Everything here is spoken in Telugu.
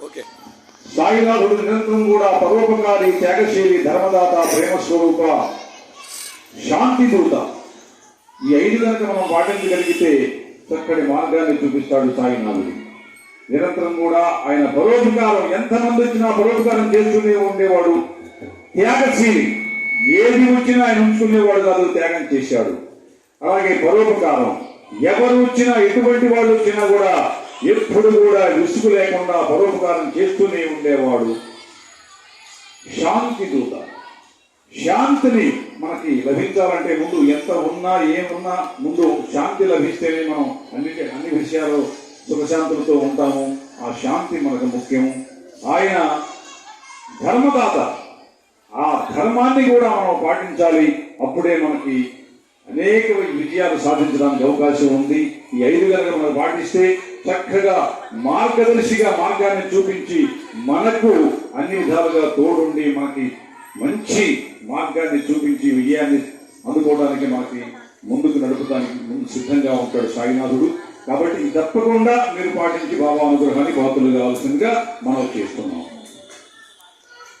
ఓకే. సాయినాథుడు నిరంతరం కూడా పరోపకారి త్యాగశీలి ధర్మదాత ప్రేమ స్వరూప శాంతి దూత ఈ ఐదు కనుక మనం పాటించగలిగితే చక్కటి మార్గాన్ని చూపిస్తాడు సాయినాథుడు. నిరంతరం కూడా ఆయన పరోపకారం ఎంతమంది వచ్చినా పరోపకారం చేస్తూనే ఉండేవాడు. త్యాగశీలి ఏది వచ్చినా ఆయన ఉంచుకునేవాడు కాదు త్యాగం చేశాడు. అలాగే పరోపకారం ఎవరు వచ్చినా ఎటువంటి వాళ్ళు వచ్చినా కూడా ఎప్పుడు కూడా విసుగు లేకుండా పరోపకారం చేస్తూనే ఉండేవాడు. శాంతి దూత. శాంతిని మనకి లభించాలంటే ముందు ఎంత ఉన్నా ఏమున్నా ముందు శాంతి లభిస్తేనే మనం అన్ని అన్ని విషయాలు సుఖశాంతులతో ఉంటాము. ఆ శాంతి మనకు ముఖ్యం. ఆయన ధర్మదాత. ఆ ధర్మాన్ని కూడా మనం పాటించాలి. అప్పుడే మనకి అనేక విజయాలు సాధించడానికి అవకాశం ఉంది. ఈ ఐదు కనుక మనం పాటిస్తే చక్కగా మార్గదర్శిగా మార్గాన్ని చూపించి మనకు అన్ని విధాలుగా తోడుండి మనకి మంచి మార్గాన్ని చూపించి విజయాన్ని అందుకోవడానికి మనకి ముందుకు నడుపుతానికి ముందు సిద్ధంగా ఉంటాడు సాయినాథుడు. కాబట్టి ఇది తప్పకుండా మీరు పాటించి బాబా అనుగ్రహాన్ని బాతులు కావాల్సిందిగా మనం చేస్తున్నాం.